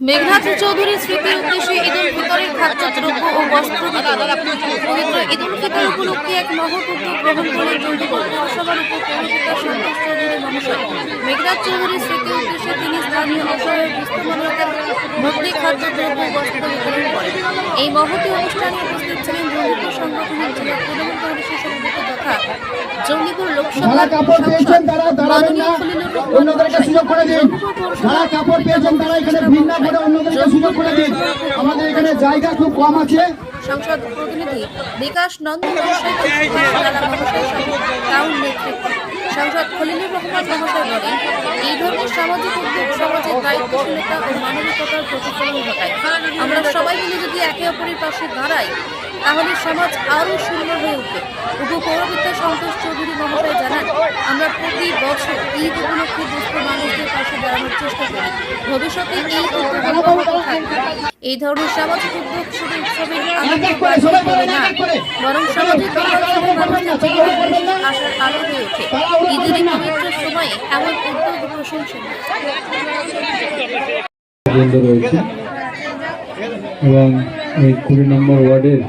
মেঘনাথ চৌধুরী স্মৃতির উদ্দেশ্যে ঈদ উল ফিতরের খাদ্যদ্রব্য ও বস্ত্র পবিত্র ঈদ উল ফিতর উপলক্ষে এক মহৎ উদ্যোগ গ্রহণ করে চৌধুরী পৌরসভার উপপৌরপিতা সন্তোষ চৌধুরী মহাশয়। মেঘনাথ চৌধুরীর স্মৃতির উদ্দেশ্যে তিনি স্থানীয় অসহায় দুস্থমানতার মধ্যে ও বস্ত্র বিতরণ করেন। এই মহতী অনুষ্ঠানে উপস্থিত ছিলেন জঙ্গিপুর সংগঠনের জেলা তৃণমূল কংগ্রেসের তথা জঙ্গিপুর লোকসভা কাপড় পেয়েছেন তারা দাঁড়াবেন না। অন্যদেরকে সুযোগ করে দিন। যারা কাপড় পেয়েছেন তারা এখানে ভিড় না করে অন্যদেরকে সুযোগ করে দিন। আমাদের এখানে জায়গা খুব কম আছে। সংসদ প্রতিনিধি বিকাশ নন্দ টাউন নেতৃত্ব সংসদ খলিলুর রহমান মহাশয় বলেন এই ধরনের সামাজিক উদ্যোগ সমাজের দায়িত্বশীলতা ও মানবিকতার প্রতিফলন ঘটায়। আমরা সবাই মিলে যদি একে অপরের পাশে দাঁড়াই, তাহলে সমাজ আরও সুন্দর হয়ে উঠবে। উপপৌরবিদ্যা সন্তোষ চৌধুরী মহাশয় জানান, আমরা প্রতি বছর ঈদ উপলক্ষে মানুষদের পাশে দাঁড়ানোর চেষ্টা করি। ভবিষ্যতে এই এই ধরনের সামাজিক উদ্যোগ শুধু না, বরং সমাজের কল্যাণে আলো হয়ে ওঠে। ঈদের পবিত্র সময়ে এমন উদ্যোগ রয়েছে এবং এই কুড়ি নম্বর ওয়ার্ডের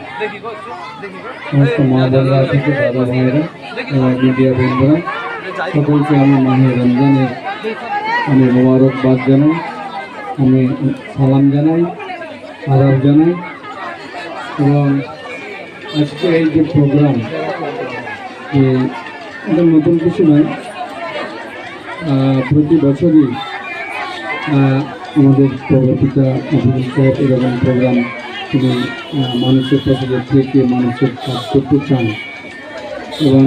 সমস্ত মা বোনরা থেকে দাদা ভাইয়েরা এবং মিডিয়া বন্ধুরা সকলকে আমি মাহে রমজানের আমি মোবারকবাদ জানাই, আমি সালাম জানাই, আদাব জানাই এবং আজকে এই যে প্রোগ্রাম যে নতুন কিছু নয় প্রতি বছরই আমাদের অভিজিৎ সাহেব এরকম প্রোগ্রাম তিনি মানুষের পাশে থেকে মানুষের কাজ করতে চান এবং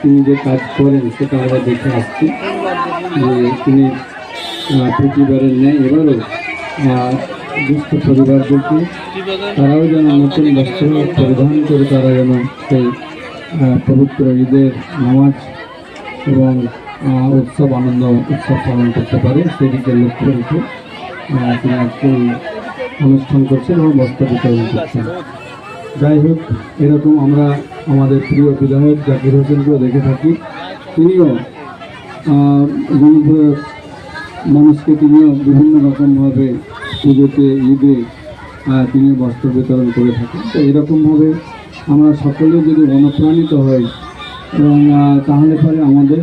তিনি যে কাজ করেন সেটা আমরা দেখে আসছি। যে তিনি প্রতিবারের ন্যায় এবারও দুস্থ পরিবারদেরকে তারাও যেন নতুন বস্ত্র পরিধান করে তারা যেন সেই পবিত্র ঈদের নামাজ এবং উৎসব আনন্দ, উৎসব পালন করতে পারে। সেদিকে লক্ষ্য রেখে তিনি আজকে অনুষ্ঠান করছেন এবং বস্ত্র বিতরণ করছেন। যাই হোক, এরকম আমরা আমাদের প্রিয় বিধায়ক জাকির হোসেনকেও দেখে থাকি। তিনিও মানুষকে তিনিও বিভিন্ন রকমভাবে পুজোতে, ঈদে তিনি বস্ত্র বিতরণ করে থাকেন। তো এরকমভাবে আমরা সকলে যদি অনুপ্রাণিত হই, এবং তাহলে পরে আমাদের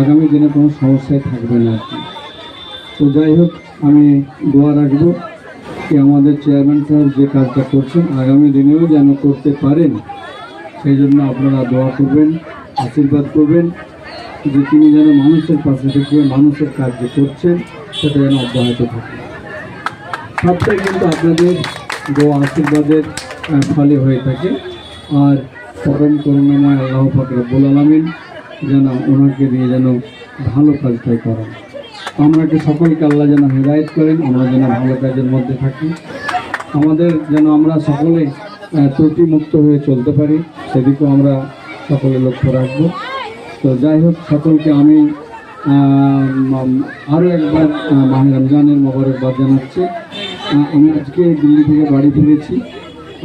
আগামী দিনে কোনো সমস্যায় থাকবে না আর কি। তো যাই হোক, আমি দোয়া রাখব কি আমাদের চেয়ারম্যান সাহেব যে কাজটা করছেন, আগামী দিনেও যেন করতে পারেন, সেই জন্য আপনারা দোয়া করবেন, আশীর্বাদ করবেন, যে তিনি যেন মানুষের পাশে থেকে মানুষের কাজ যে করছেন, সেটা যেন অব্যাহত থাকে। সবটাই কিন্তু আপনাদের দোয়া, আশীর্বাদের ফলে হয়ে থাকে। আর পরম করুণাময় আল্লাহ পাক রব্বুল আলমিন যেন ওনাকে দিয়ে যেন ভালো কাজটাই করেন। আমরাকে সকলকে আল্লাহ যেন হেদায়ত করেন, আমরা যেন ভালো কাজের মধ্যে থাকি। আমাদের যেন আমরা সকলে ত্রুটিমুক্ত হয়ে চলতে পারি, সেদিকেও আমরা সকলে লক্ষ্য রাখব। তো যাই হোক, সকলকে আমি আরও একবার মাহে রমজানের মোবারকবাদ জানাচ্ছি। আমি আজকে দিল্লি থেকে বাড়ি ফিরেছি।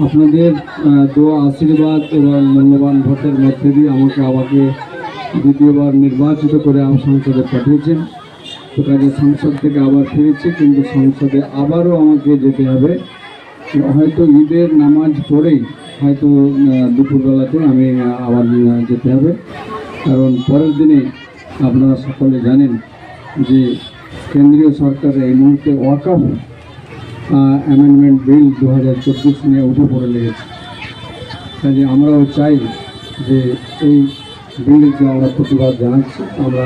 আপনাদের দোয়া, আশীর্বাদ এবং মূল্যবান ভোটের মধ্যে দিয়ে আমাকে আমাকে দ্বিতীয়বার নির্বাচিত করে সংসদে পাঠিয়েছেন। তো কাজে সংসদ থেকে আবার ফিরেছি, কিন্তু সংসদে আবারও আমাকে যেতে হবে। হয়তো ঈদের নামাজ পড়েই, হয়তো দুপুরবেলাতে আমি আবার যেতে হবে। কারণ পরের দিনে আপনারা সকলে জানেন যে কেন্দ্রীয় সরকার এই মুহূর্তে ওয়াকাফ অ্যামেন্ডমেন্ট বিল দু হাজার চব্বিশ নিয়ে উঠে পড়ে লেগেছে। কাজে আমরাও চাই যে এই বিলকে আমরা প্রতিবাদ জানাচ্ছি, আমরা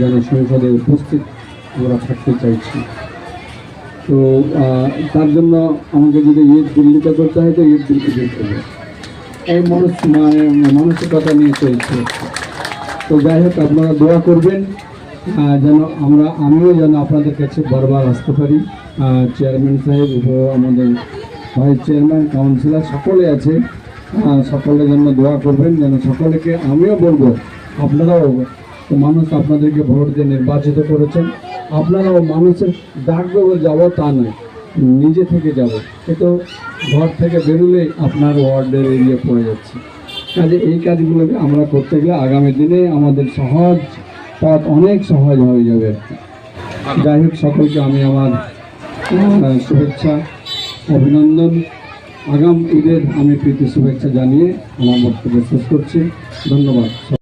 যেন সংসদে উপস্থিত, আমরা থাকতে চাইছি। তো তার জন্য আমাকে যদি ঈদ দিল্লিতে করতে হয়, তো ঈদ দিল্লি দিতে হবে এই মানুষ মানে মানসিকতা নিয়ে চলছে। তো যাই হোক, আপনারা দোয়া করবেন যেন আমরা, আমিও যেন আপনাদের কাছে বারবার আসতে পারি। চেয়ারম্যান সাহেব আমাদের ভাইস চেয়ারম্যান, কাউন্সিলর সকলে আছে। সকলের জন্য দোয়া করবেন, যেন সকলকে আমিও বলব, আপনারাও মানুষ আপনাদেরকে ভোট দিয়ে নির্বাচিত করেছেন, আপনারাও মানুষের বলে যাব তা নয়, নিজে থেকে যাব। সে তো ঘর থেকে বেরোলেই আপনার ওয়ার্ডের এরিয়া পড়ে যাচ্ছে। কাজে এই কাজগুলোকে আমরা করতে গেলে আগামী দিনে আমাদের সহজ পথ অনেক সহজ হয়ে যাবে। যাই হোক, সকলকে আমি আমার শুভেচ্ছা, অভিনন্দন। আগাম ঈদের আমি প্রীতি শুভেচ্ছা জানিয়ে আমার বক্তব্য শেষ করছি। ধন্যবাদ।